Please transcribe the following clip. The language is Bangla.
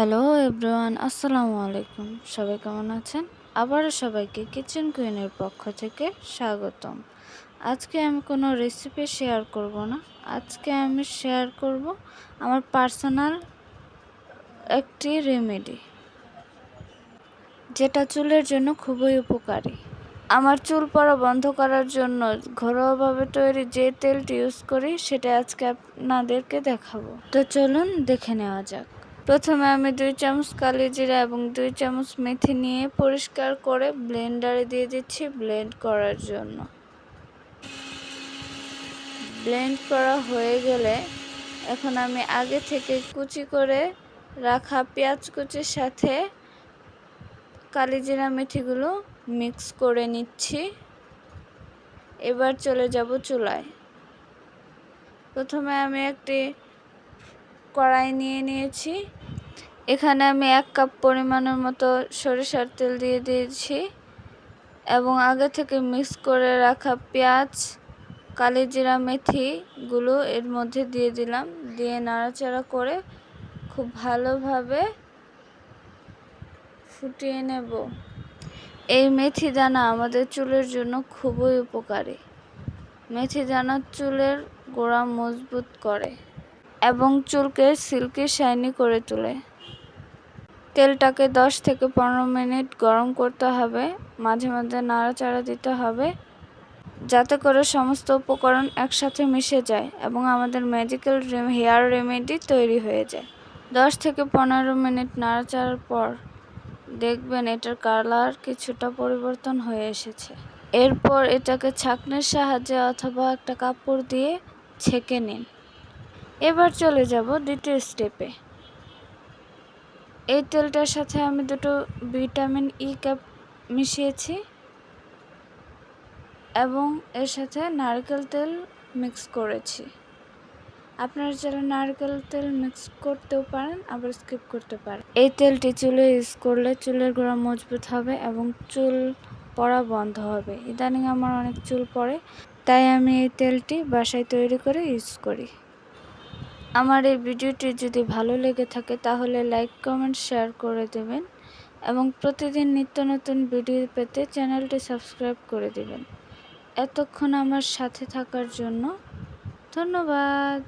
হ্যালো এভরিওয়ান আসসালামু আলাইকুম সবাই কেমন আছেন? আবারও সবাইকে কিচেন কুইনের পক্ষ থেকে স্বাগতম। আজকে আমি কোনো রেসিপি শেয়ার করব না। আজকে আমি শেয়ার করব আমার পার্সোনাল একটি রেমেডি যেটা চুলের জন্য খুবই উপকারী। আমার চুল পড়া বন্ধ করার জন্য ঘরোয়াভাবে তৈরি যে তেলটি ইউজ করি, সেটা আজকে আপনাদেরকে দেখাবো। তো চলুন দেখে নেওয়া যাক। প্রথমে আমি দুই চামচ কালি জিরা এবং দুই চামচ মেথি নিয়ে পরিষ্কার করে ব্লেন্ডারে দিয়ে দিচ্ছি ব্লেন্ড করার জন্য। ব্লেন্ড করা হয়ে গেলে এখন আমি আগে থেকে কুচি করে রাখা পেঁয়াজ কুচির সাথে কালিজিরা মেথিগুলো মিক্স করে নিচ্ছি। এবার চলে যাব চুলায়। প্রথমে আমি একটি কড়াই নিয়ে নিয়েছি। এখানে আমি এক কাপ পরিমাণের মতো সরিষার তেল দিয়ে দিয়েছি এবং আগে থেকে মিক্স করে রাখা পেঁয়াজ, কালিজিরা মেথিগুলো এর মধ্যে দিয়ে দিলাম। দিয়ে নাড়াচাড়া করে খুব ভালোভাবে ফুটিয়ে নেব। এই মেথি দানা আমাদের চুলের জন্য খুবই উপকারী। মেথি দানা চুলের গোড়া মজবুত করে এবং চুলকে সিল্কি শাইনি করে তোলে। তেলটাকে 10 থেকে পনেরো মিনিট গরম করতে হবে। মাঝে মাঝে নাড়াচাড়া দিতে হবে যাতে করে সমস্ত উপকরণ একসাথে মিশে যায় এবং আমাদের ম্যাজিক্যাল হেয়ার রেমেডি তৈরি হয়ে যায়। 10 থেকে পনেরো মিনিট নাড়াচাড়ার পর দেখবেন এটার কালার কিছুটা পরিবর্তন হয়ে এসেছে। এরপর এটাকে ছাঁকনির সাহায্যে অথবা একটা কাপড় দিয়ে ছেঁকে নিন। এবার চলে যাব দ্বিতীয় স্টেপে এই তেলটার সাথে আমি দুটো ভিটামিন ই ক্যাপ মিশিয়েছি এবং এর সাথে নারকেল তেল মিক্স করেছি। আপনারা যারা নারকেল তেল মিক্স করতেও পারেন, আবার স্কিপ করতে পারেন। এই তেলটি চুলে ইউজ করলে চুলের গোড়া মজবুত হবে এবং চুল পড়া বন্ধ হবে। ইদানিং আমার অনেক চুল পড়ে, তাই আমি এই তেলটি বাসায় তৈরি করে ইউজ করি। আমার এই ভিডিওটি যদি ভালো লেগে থাকে তাহলে লাইক, কমেন্ট, শেয়ার করে দেবেন এবং প্রতিদিন নিত্য নতুন ভিডিও পেতে চ্যানেলটি সাবস্ক্রাইব করে দেবেন। এতক্ষণ আমার সাথে থাকার জন্য ধন্যবাদ।